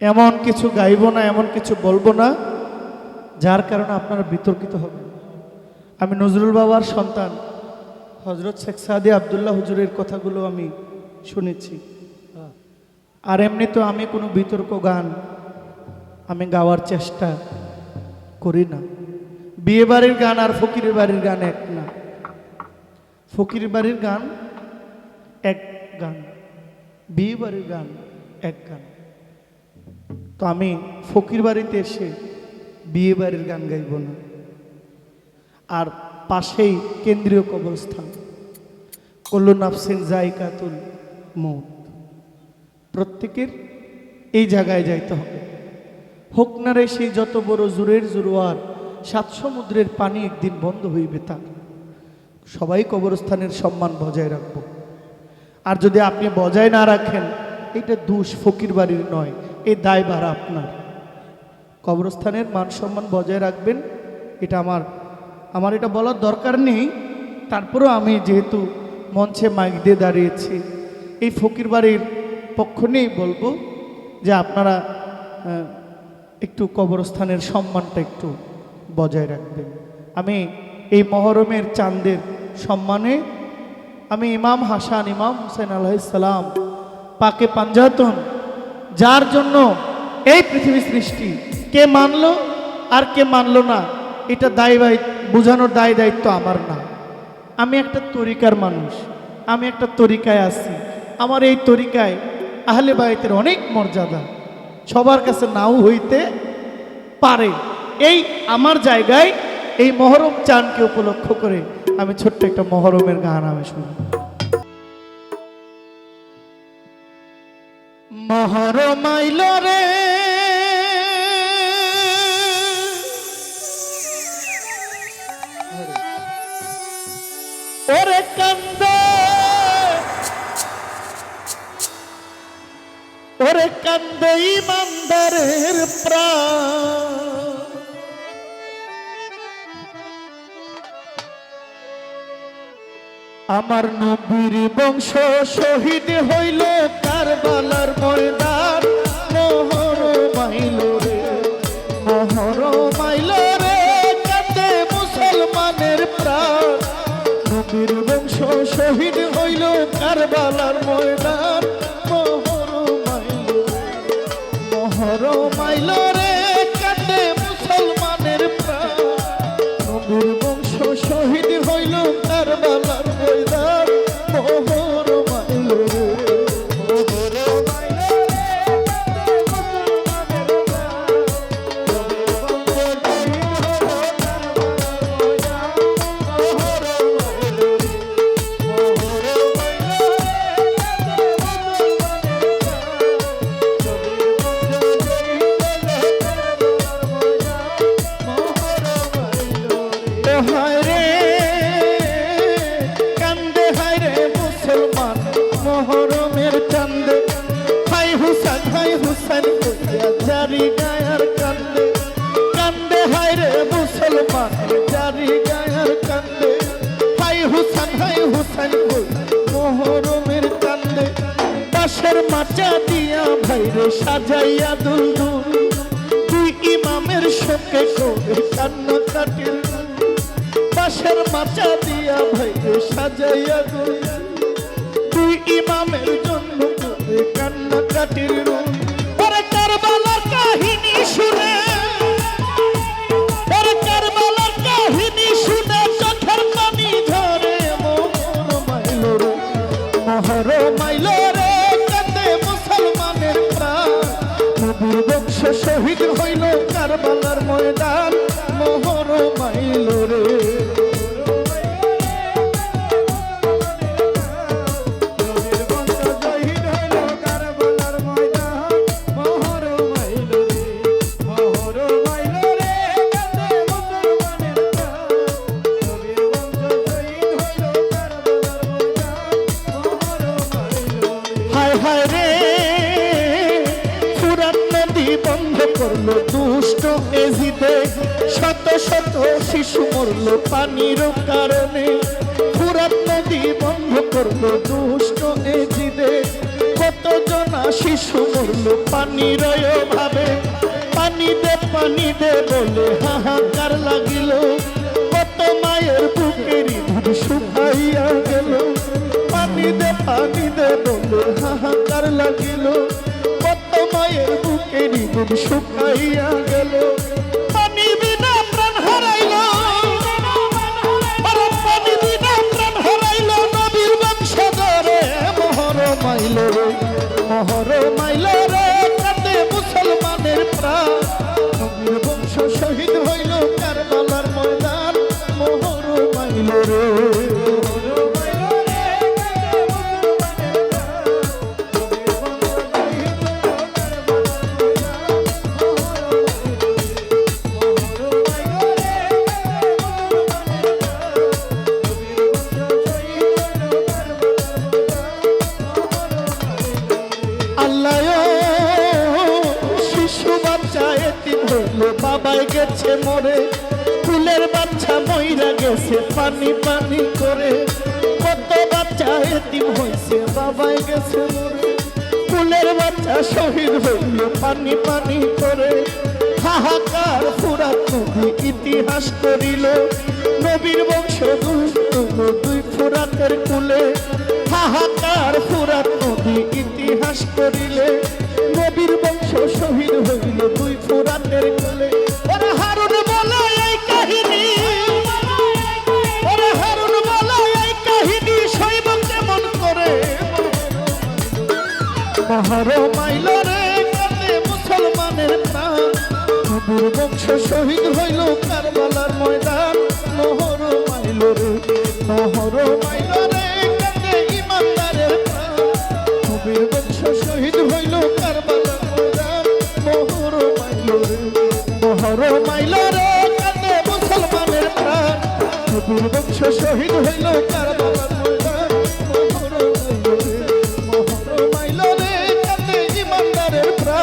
এমন কিছু গাইব না, এমন কিছু বলব না, যার কারণে আপনারা বিতর্কিত হবেন। আমি নজরুল বাবার সন্তান হজরত শেখ সাদি আবদুল্লাহ হুজুরের কথাগুলো আমি শুনেছি। আর এমনি তো আমি কোনো বিতর্ক গান আমি গাওয়ার চেষ্টা করি না। বিয়ে বাড়ির গান আর ফকিরের বাড়ির গান এক না। ফকির বাড়ির গান এক গান, বিয়ে বাড়ির গান এক গান। তো আমি ফকির বাড়িতে এসে বিয়ে বাড়ির গান গাইব না। আর পাশেই কেন্দ্রীয় কবরস্থান কল্লু নাফসিন জায়কাতুল মৌত প্রত্যেকের এই জায়গায় যাইতে হবে। হোক না রে সেই যত বড় জোরের জোরোয়ার সাত সমুদ্রের পানি একদিন বন্ধ হইবে তা সবাই কবরস্থানের সম্মান বজায় রাখব। আর যদি আপনি বজায় না রাখেন, এটা দুষ ফকির বাড়ির নয়। এই দায়ভার আপনার। কবরস্থানের মান সম্মান বজায় রাখবেন, এটা আমার আমার এটা বলার দরকার নেই। তারপরেও আমি যেহেতু মঞ্চে মাইক দিয়ে দাঁড়িয়েছি, এই ফকির বাড়ির পক্ষ নিয়েই বলব যে আপনারা একটু কবরস্থানের সম্মানটা একটু বজায় রাখবেন। আমি এই মহরমের চাঁদের সম্মানে আমি ইমাম হাসান, ইমাম হুসেন আলাইসালাম পাকে পাঞ্জাতন যার জন্য এই পৃথিবী সৃষ্টি। কে মানলো আর কে মানলো না, এটা দায় বোঝানোর দায় দায়িত্ব আমার না। আমি একটা তরিকার মানুষ, আমি একটা তরিকায় আছি। আমার এই তরিকায় আহলে বায়তের অনেক মর্যাদা। সবার কাছে নাও হইতে পারে। এই আমার জায়গায় এই মহরম চানকে উপলক্ষ করে আমি ছোট্ট একটা মহরমের গান আমি শুনি মহরম আইল রে। ওরে কান্দ। ওরে কান্দ ইমানদারের প্রাণ। আমার নবীর বংশ শহীদ হইল মোহর মাইল রে মোহর মাইল রে কাতে মুসলমানের প্রাণ। শহীদ হইল কারবালার ময়দান। মোহর মাইল মোহর মাইল রে কাতে মুসলমানের প্রাণ। নবীর বংশ শহীদ হায় কান্দে হায় মুসলমান, মহরমের চান্দে। হাই হুসান হাই হুসান জারি গায়ার কান্দে। কান্দে হায় মুসলমান, জারি গায়ার কান্দে। হাই হুসান হাই হুসান মহরমের কান্দে পাশের মাচা দিয়া ভাইরে সাজাইয়া দুল দুল তুই ইমামের শোকে করে কান্না কাটির পাশের মাচা দিয়া ভাইকে সাজাইয়া দুল তুই ইমামের জন্য কান্না কাটির রুল ওরে কারবালার কাহিনী শুনে হায় রে। ফুরাত নদী বন্ধ করল দুষ্ট এজিতে শত শত শিশু মরলো পানির কারণে। ফুরাত নদী বন্ধ করল দুষ্ট এজিতে কত জনা শিশু মরলো পানির পানি দে বলে হাহাকার লাগিল। পানি দে পানি দে বলে হাহাকার লাগিল কত মায়ের বুকে দুধ শুকাইয়া গেল মোহর মাইল। বাবাই গেছে মরে। ফুলের বাচ্চা মইরা গেছে পানি পানি করে। কত বাচ্চা এতিম হইছে, বাবাই গেছে মরে। ফুলের বাচ্চা শহীদ হইল পানি পানি করে। হাহাকার ফুরাত নদী ইতিহাস করিল। নবীর বংশ দুই ফুরাতের কুলে। হাহাকার ফুরাত নদী ইতিহাস করিলে। মহর মাইল রে কাতে মুসলমানের প্রাণ। নবীর বংশ শহীদ হইল কারবালার ময়দান। মোহর মাইল রে মোহর মাইল রে কাতে ইমানদারের প্রাণ। নবীর বংশ শহীদ হইল কারবালার ময়দান। মোহর মাইল রে মোহর মাইল রে কাতে মুসলমানের প্রাণ। নবীর বংশ শহীদ হইল কারবালার ময়দান।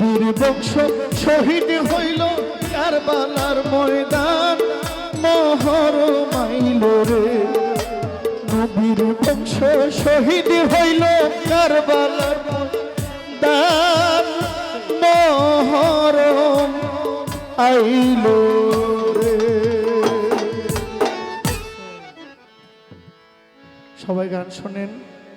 নবীর বংশ শহীদ হইল কারবালার ময়দান। মোহর মাইল রে। নবীর বংশ শহীদ হইল কারবালার ময়দান। মোহর আইল সবাই গান শোনেন।